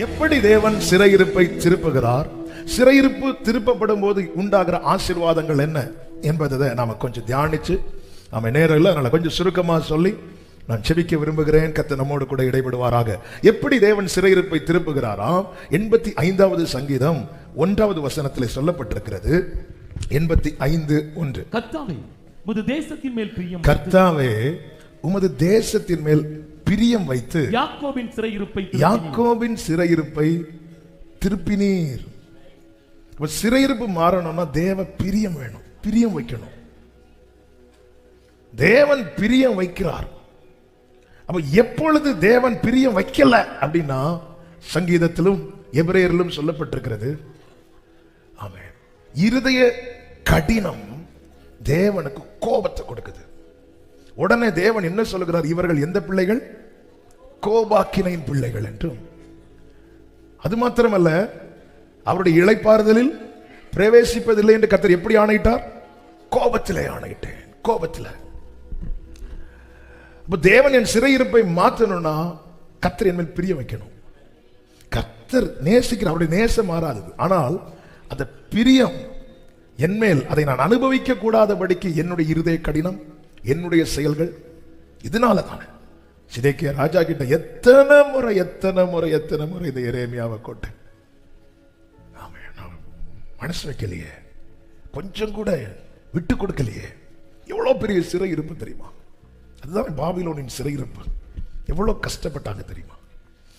எப்படி தேவன் சிறையிருப்பை திருப்புகிறார்? சிறையிருப்பு திருப்பப்படும் போது உண்டாகிற ஆசீர்வாதங்கள் என்ன என்பதை நாம கொஞ்சம் தியானிச்சு நாம நேரம் இல்லை அதனால கொஞ்சம் சுருக்கமா சொல்லி நான் செபிக்க விரும்புகிறேன். கத்த நம்மோடு கூட இடைபடுவாராக. எப்படி தேவன் சிறையிருப்பை திருப்புகிறாராம்? எண்பத்தி ஐந்தாவது சங்கீதம் ஒன்றாவது வசனத்தில் சொல்லப்பட்டிருக்கிறது. எண்பத்தி ஐந்து ஒன்று. கர்த்தாவே முது தேசத்தின் மேல் பிரியம் கர்த்தாவே உமது தேசத்தின் மேல் பிரியம் வைத்து யாக்கோபின் சிறையிருப்பை. யாக்கோபின் சிறையிருப்பை திருப்பினீர். சிறையிருப்பு மாறணும்னா தேவ பிரியம் வேணும். பிரியம் வைக்கணும். தேவன் பிரியம் வைக்கிறார். அப்ப எப்பொழுது தேவன் பிரியம் வைக்கல அப்படின்னா சங்கீதத்திலும் எபிரேயரிலும் சொல்லப்பட்டிருக்கிறது. ஆமென். இருதய கடினம் தேவனுக்கு கோபத்தை கொடுக்குது. உடனே தேவன் என்ன சொல்லுகிறார்? இவர்கள் எந்த பிள்ளைகள்? கோபாக்கினையின் பிள்ளைகள் என்றும். அது மாத்திரமல்ல அவருடைய இழைப்பாறுதலில் பிரவேசிப்பதில்லை என்று கத்தர் எப்படி ஆணையிட்டார்? கோபத்திலே ஆணையிட்டேன் கோபத்தில். தேவன் என் சிறையிருப்பை மாற்றணும்னா கத்தர் என் மேல் பிரிய வைக்கணும். கத்தர் நேசிக்கிற அவருடைய நேசம் மாறாதது. ஆனால் அந்த பிரியம் என்மேல் அதை நான் அனுபவிக்க கூடாதபடிக்கு என்னுடைய இருதய கடினம் என்னுடைய செயல்கள் இதனால தானே சிதைக்கிய ராஜா கிட்ட எத்தனை முறை எத்தனை முறை எத்தனை முறை இதை இறைமையாவை கொட்டேன். நான் மனசு வைக்கலையே. கொஞ்சம் கூட விட்டு கொடுக்கலையே. எவ்வளோ பெரிய சிறை இருப்பு தெரியுமா? அதுதான் பாபிலோனின் சிறை இருப்பு எவ்வளோ கஷ்டப்பட்டாங்க தெரியுமா?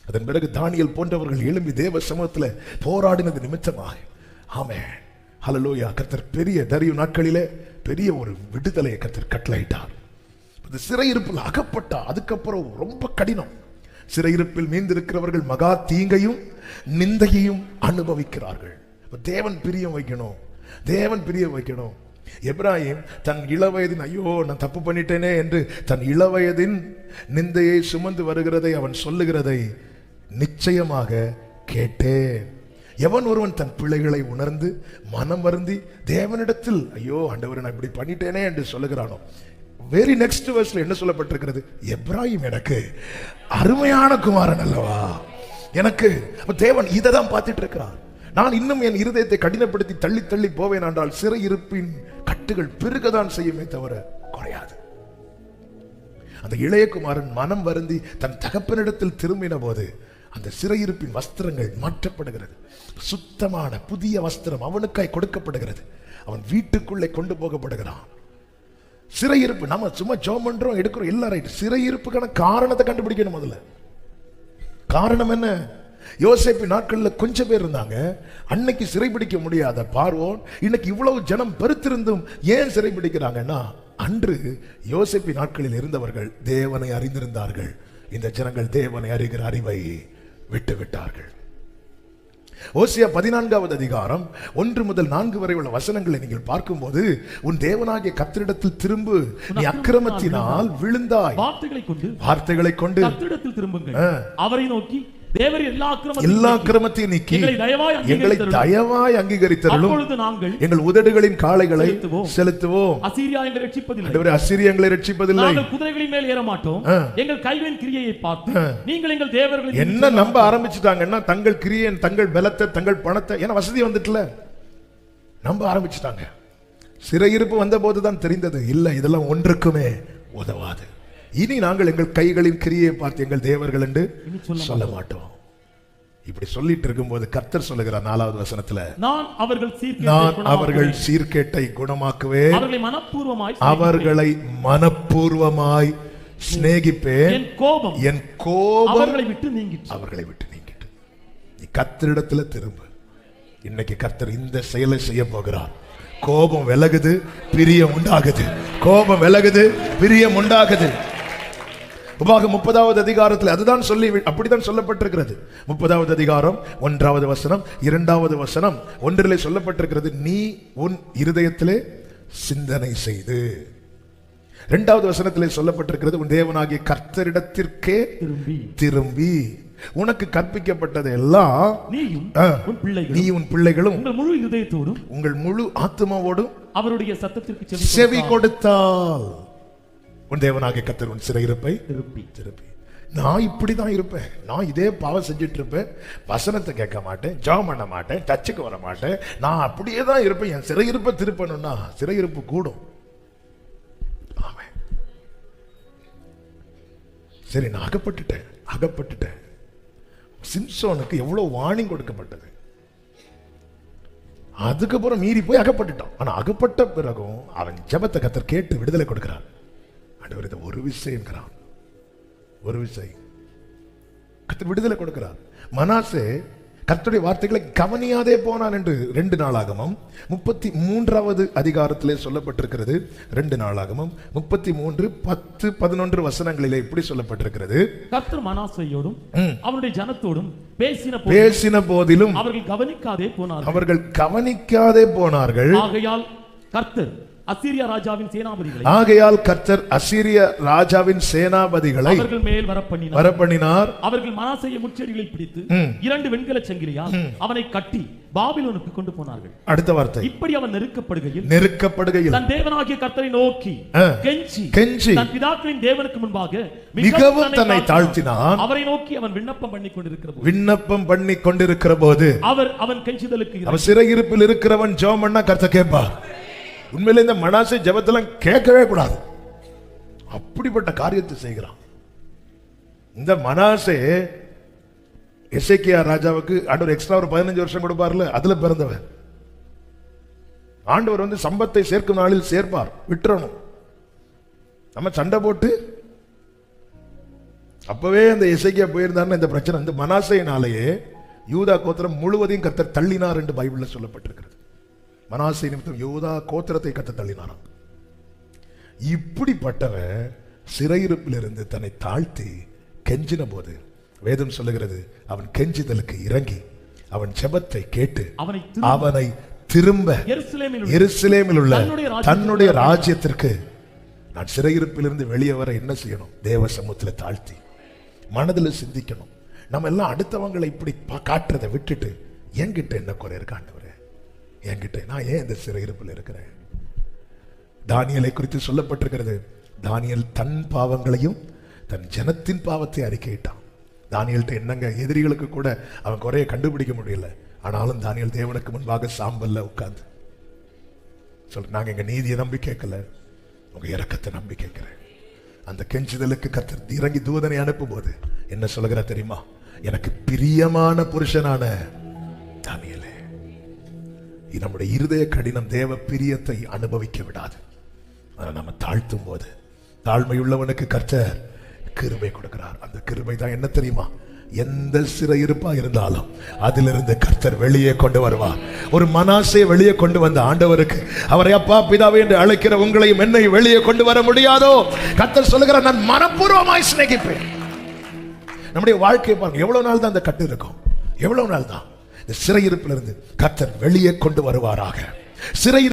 அதன் பிறகு தானியல் போன்றவர்கள் எழும்பி தேவ சமூகத்தில் போராடினது நிமித்தமாக. ஆமே ஹலலோயா கர்த்தர் பெரிய தரியு நாட்களிலே பெரிய ஒரு விடுதலையை கர்த்தர் கட்டளையிட்டார். இந்த சிறையிருப்பில் அகப்பட்டா அதுக்கப்புறம் ரொம்ப கடினம். சிறையிருப்பில் மீந்திருக்கிறவர்கள் மகா தீங்கையும் நிந்தையையும் அனுபவிக்கிறார்கள். தேவன் பிரியம் வைக்கணும். தேவன் பிரியம் வைக்கணும். எப்ராஹிம் தன் இளவயதின் ஐயோ நான் தப்பு பண்ணிட்டேனே என்று தன் இளவயதின் நிந்தையை சுமந்து வருகிறதை அவன் சொல்லுகிறதை நிச்சயமாக கேட்டேன். எவன் ஒருவன் தன் பிள்ளைகளை உணர்ந்து மனம் வருந்தி தேவனிடத்தில் ஐயோ ஆண்டவர் நான் இப்படி பண்ணிட்டேனே என்று சொல்லுகிறானோ வெரி நெக்ஸ்ட் வேர்ஸ்ல என்ன சொல்லப்பட்டிருக்கிறது? எப்ராஹிம் எனக்கு அருமையான குமாரன் அல்லவா? எனக்கு தேவன் இதை தான் பார்த்துட்டு இருக்கிறார் நான் இன்னும் என் இருதயத்தை கடினப்படுத்தி தள்ளி தள்ளி போவேன் என்றால் சிறை இருப்பின் கட்டுகள் பெருகதான் செய்யுமே தவிர குறையாது. அந்த இளையகுமாரன் மனம் வருந்தி தன் தகப்பனிடத்தில் திரும்பின போது அந்த சிறையிருப்பின் வஸ்திரங்கள் மாற்றப்படுகிறது. சுத்தமான புதிய வஸ்திரம் அவனுக்காய் கொடுக்கப்படுகிறது. அவன் வீட்டுக்குள்ளே கொண்டு போகப்படுகிறான். சிறையிருப்பு. நம்ம சும்மா ஜோம் பண்றோம் எடுக்கிறோம் எல்லாம் ரைட் சிறையிருப்புக்கான காரணத்தை கண்டுபிடிக்கணும் முதல்ல. காரணம் என்ன? யோசேப்பு நாட்களில் கொஞ்சம் பேர் இருந்தாங்க. அன்னைக்கு சிறைபிடிக்க முடியாத பார்வோன் இன்னைக்கு இவ்வளவு ஜனம் பெருத்திருந்தும் ஏன் சிறைபிடிக்கிறாங்கன்னா அன்று யோசேப்பு நாட்களில் இருந்தவர்கள் தேவனை அறிந்திருந்தார்கள். இந்த ஜனங்கள் தேவனை அறிகிற அறிவை விட்டு விட்டார்கள் ஓசியா பதினான்காவது அதிகாரம் ஒன்று முதல் நான்கு வரை உள்ள வசனங்களை நீங்கள் பார்க்கும்போது உன் தேவனாகிய கத்திரிடத்தில் திரும்பு. நீ அக்கிரமத்தினால் விழுந்தாய். வார்த்தைகளை கொண்டு வார்த்தைகளை கொண்டு. திரும்புங்கள். அவரை நோக்கி தேவர் எல்லா அக்கிரமத்தையும் எல்லா நீக்கி, கிரமத்தையும் நீக்கி எங்களை தயவாய் அங்கீகரித்தருளும். அப்பொழுது நாங்கள் எங்கள் உதடுகளின் காளைகளை செலுத்துவோம். அசீரியா எங்களை ரட்சிப்பதில்லை. ஆண்டவரே அசிரியங்களை ரட்சிப்பதில்லை. நாங்கள் குதிரைகளின் மேல் ஏற மாட்டோம். எங்கள் கைகளின் கிரியையை பார்த்து நீங்கள் எங்கள் தேவர்களை என்ன நம்ப ஆரம்பிச்சுட்டாங்கன்னா தங்கள் கிரியன் தங்கள் பலத்தை தங்கள் பணத்தை ஏன்னா வசதி வந்துட்டுல. நம்ப ஆரம்பிச்சுட்டாங்க. சிறையிருப்பு வந்த போதுதான் தெரிந்தது இல்ல இதெல்லாம் ஒன்றுக்குமே உதவாது. இனி நாங்கள் எங்கள் கைகளின் கிரியை பார்த்து எங்கள் தேவர்கள் என்று சொல்ல மாட்டோம் இப்படி சொல்லிட்டு இருக்கும்போது கர்த்தர் சொல்லுகிறார் நாலாவது வசனத்துல நான் அவர்கள் நான். அவர்கள் சீர்கேட்டை குணமாக்குவேன். அவர்களை மனப்பூர்வமாய் அவர்களை மனப்பூர்வமாய் சிநேகிப்பேன். என் கோபம் என் கோபம் அவர்களை விட்டு நீங்கிற்று. அவர்களை விட்டு நீங்கிட்டு நீ கர்த்தரிடத்துல திரும்ப. இன்னைக்கு கர்த்தர் இந்த செயலை செய்ய போகிறார். கோபம் விலகுது பிரியம் உண்டாகுது. கோபம் விலகுது பிரியம் உண்டாகுது. உபாக முப்பதாவது அதிகாரத்தில் அதுதான் சொல்லி அப்படித்தான் சொல்லப்பட்டிருக்கிறது. முப்பதாவது அதிகாரம் ஒன்றாவது வசனம் இரண்டாவது வசனம் ஒன்றிலே சொல்லப்பட்டிருக்கிறது நீ உன் இருதயத்திலே சிந்தனை செய்து. இரண்டாவது வசனத்திலே சொல்லப்பட்டிருக்கிறது உன் தேவனாகிய கர்த்தரிடத்திற்கே திரும்பி. திரும்பி. உனக்கு கற்பிக்கப்பட்டது எல்லாம் நீ உன் பிள்ளைகளும் உங்கள் முழு இதயத்தோடும் உங்கள் முழு ஆத்மாவோடும் அவருடைய சத்தத்திற்கு செவி கொடுத்தால். உன் தேவனாகிய கர்த்தர் உன் சிறையிருப்பை திரும்பி திருப்பி. நான் இப்படி தான் இருப்பேன். நான் இதே பாவம் செஞ்சுட்டு இருப்பேன் வசனத்தை கேட்க மாட்டேன். ஜாம் பண்ண மாட்டேன். டச்சுக்கு வர மாட்டேன். நான் அப்படியே தான் இருப்பேன். என் சிறையிருப்பை திருப்பணும்னா சிறையிருப்பு கூடும். ஆமென். சரி நான் அகப்பட்டுட்டேன். அகப்பட்டுட்டேன். சிம்சோனுக்கு எவ்வளவு வார்னிங் கொடுக்கப்பட்டது. அதுக்கப்புறம் மீறி போய் அகப்பட்டுட்டான். ஆனா அகப்பட்ட பிறகும் அவன் ஜெபத்தை கத்தர் கேட்டு விடுதலை கொடுக்கிறான் ஆண்டவர் இதை ஒரு விஷயங்கிறான் ஒரு விசை. கர்த்தர் விடுதலை கொடுக்கிறார். மனாசே கர்த்தருடைய வார்த்தைகளை கவனியாதே போனான் என்று ரெண்டு நாளாகமும் முப்பத்தி மூன்றாவது அதிகாரத்திலே சொல்லப்பட்டிருக்கிறது. ரெண்டு நாளாகமும் முப்பத்தி மூன்று பத்து பதினொன்று வசனங்களிலே இப்படி சொல்லப்பட்டிருக்கிறது. கர்த்தர் மனாசையோடும் ம். அவனுடைய ஜனத்தோடும் பேசின பேசின போதிலும் அவர்கள் கவனிக்காதே போனார்கள். அவர்கள் கவனிக்காதே போனார்கள். ஆகையால் கர்த்தர் அசீரியா ராஜாவின் சேனாபதிகளை. ஆகையால் கர்த்தர் அசீரிய ராஜாவின் சேனாபதிகளை அவர்கள் மேல் வரப்பண்ணினார். வரப்பண்ணினார். அவர்கள் மனாசையை முச்செடிகளில் பிடித்து. இரண்டு வெண்கல சங்கிலியால் அவனை கட்டி பாபிலோனுக்கு கொண்டு போனார்கள். அடுத்த வார்த்தை. இப்படி அவன் நெருக்கப்படுகையில் நெருக்கப்படுகையில். தன் தேவனாகிய கர்த்தரை நோக்கி. கெஞ்சி கெஞ்சி. தன் பிதாக்களின் தேவனுக்கு முன்பாக மிகவும் தன்னை தாழ்த்தினான். அவரை நோக்கி அவன் விண்ணப்பம் பண்ணி கொண்டிருக்கிற போது விண்ணப்பம் பண்ணி கொண்டிருக்கிற போது அவர் அவன் கெஞ்சுதலுக்கு அவன் சிறையிருப்பில் இருக்கிறவன் ஜெபம் பண்ணா கர்த்த கேட்பார். உண்மையில இந்த மனாசை ஜெபத்தெல்லாம் கேட்கவே கூடாது. அப்படிப்பட்ட காரியத்தை செய்கிறான். இந்த மனாசே எஸ்ஐகேஆர் ராஜாவுக்கு ஆண்டவர் எக்ஸ்ட்ரா ஒரு பதினஞ்சு வருஷம் கொடுப்பார்ல அதுல பிறந்தவர். ஆண்டவர் வந்து சம்பத்தை சேர்க்கும் நாளில் சேர்ப்பார் விட்டுறணும். நம்ம சண்டை போட்டு அப்பவே அந்த இசைக்கியா போயிருந்தாருன்னு இந்த பிரச்சனை. இந்த மனாசையினாலேயே யூதா கோத்திரம் முழுவதையும் கத்தர் தள்ளினார் என்று பைபிளில் சொல்லப்பட்டிருக்கிறது. மனாசை நிமித்தம் யூதா கோத்திரத்தை கத்த தள்ளினாராம். இப்படிப்பட்டவன் சிறையிருப்பிலிருந்து தன்னை தாழ்த்தி கெஞ்சின போது வேதம் சொல்லுகிறது அவன் கெஞ்சுதலுக்கு இறங்கி அவன் ஜெபத்தை கேட்டு அவனை திரு- அவனை திரும்ப எருசலேமில் உள்ள தன்னுடைய ராஜ்யத்திற்கு நான் சிறையிருப்பிலிருந்து வெளியே வர என்ன செய்யணும்? தேவ சமூகத்தில் தாழ்த்தி மனதில் சிந்திக்கணும். நம்ம எல்லாம் அடுத்தவங்களை இப்படி காட்டுறதை விட்டுட்டு என்கிட்ட என்ன குறை இருக்கு ஆண்டவரே? என்கிட்ட நான் ஏன் இந்த சிறையிருப்பில் இருக்கிறேன்? தானியலை குறித்து சொல்லப்பட்டிருக்கிறது. தானியல் தன் பாவங்களையும் தன் ஜனத்தின் பாவத்தை அறிக்கையிட்டான். தானியல்கிட்ட என்னங்க எதிரிகளுக்கு கூட அவன் குறைய கண்டுபிடிக்க முடியல. ஆனாலும் தானியல் தேவனுக்கு முன்பாக சாம்பல்ல உட்காந்து சொல் நாங்க எங்க நீதியை நம்பி கேட்கல உங்கள் இறக்கத்தை நம்பி கேட்கிறேன். அந்த கெஞ்சுதலுக்கு கத்தர் இறங்கி தூதனை அனுப்பும் போது என்ன சொல்லுகிற தெரியுமா? எனக்கு பிரியமான புருஷனான தானியலே. நம்முடைய இருதய கடினம் தேவ பிரியத்தை அனுபவிக்க விடாது. ஆனால் நம்ம தாழ்த்தும் போது தாழ்மையுள்ளவனுக்கு கர்த்தர் கிருமை கொடுக்கிறார். அந்த கிருமை தான் என்ன தெரியுமா? எந்த சிறை இருப்பா இருந்தாலும் அதிலிருந்து கர்த்தர் வெளியே கொண்டு வருவார். ஒரு மனாசை வெளியே கொண்டு வந்த ஆண்டவருக்கு அவரை அப்பா பிதாவே என்று அழைக்கிற உங்களையும் என்னை வெளியே கொண்டு வர முடியாதோ? கர்த்தர் சொல்லுகிற நான் மனப்பூர்வமாய் சிநேகிப்பேன். நம்முடைய வாழ்க்கையை பாருங்க எவ்வளவு நாள் தான் அந்த கட்டு இருக்கும்? எவ்வளவு நாள் தான் இந்த சிறையிருப்பிலிருந்து கர்த்தர் வெளியே கொண்டு வருவாராக. சிறை